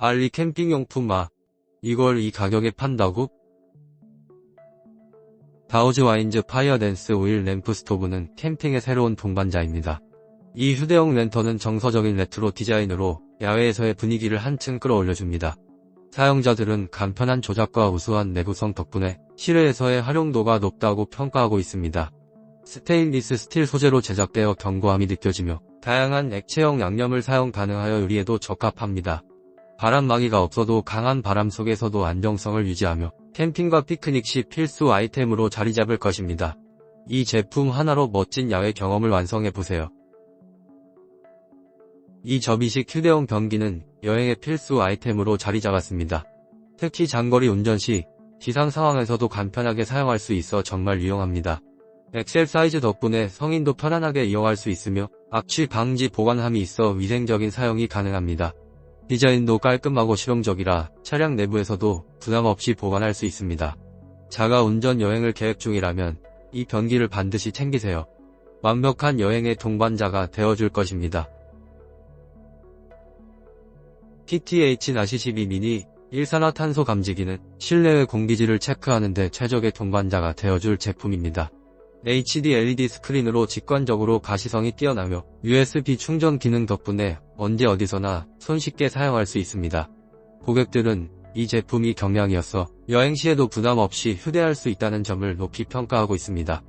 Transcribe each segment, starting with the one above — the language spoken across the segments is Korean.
알리 캠핑용품 마. 이걸 이 가격에 판다고? 다우즈 와인즈 파이어댄스 오일 램프 스토브는 캠핑의 새로운 동반자입니다. 이 휴대용 랜턴은 정서적인 레트로 디자인으로 야외에서의 분위기를 한층 끌어올려줍니다. 사용자들은 간편한 조작과 우수한 내구성 덕분에 실외에서의 활용도가 높다고 평가하고 있습니다. 스테인리스 스틸 소재로 제작되어 견고함이 느껴지며 다양한 액체형 양념을 사용 가능하여 요리에도 적합합니다. 바람막이가 없어도 강한 바람 속에서도 안정성을 유지하며 캠핑과 피크닉 시 필수 아이템으로 자리 잡을 것입니다. 이 제품 하나로 멋진 야외 경험을 완성해보세요. 이 접이식 휴대용 변기는 여행의 필수 아이템으로 자리 잡았습니다. 특히 장거리 운전 시 기상 상황에서도 간편하게 사용할 수 있어 정말 유용합니다. 엑셀 사이즈 덕분에 성인도 편안하게 이용할 수 있으며 악취 방지 보관함이 있어 위생적인 사용이 가능합니다. 디자인도 깔끔하고 실용적이라 차량 내부에서도 부담 없이 보관할 수 있습니다. 자가 운전 여행을 계획 중이라면 이 변기를 반드시 챙기세요. 완벽한 여행의 동반자가 되어줄 것입니다. PTH-12 미니 일산화탄소 감지기는 실내의 공기질을 체크하는 데 최적의 동반자가 되어줄 제품입니다. HD LED 스크린으로 직관적으로 가시성이 뛰어나며 USB 충전 기능 덕분에 언제 어디서나 손쉽게 사용할 수 있습니다. 고객들은 이 제품이 경량이어서 여행 시에도 부담 없이 휴대할 수 있다는 점을 높이 평가하고 있습니다.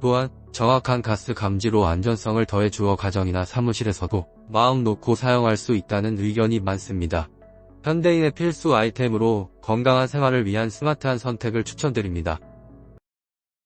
또한 정확한 가스 감지로 안전성을 더해 주어 가정이나 사무실에서도 마음 놓고 사용할 수 있다는 의견이 많습니다. 현대인의 필수 아이템으로 건강한 생활을 위한 스마트한 선택을 추천드립니다.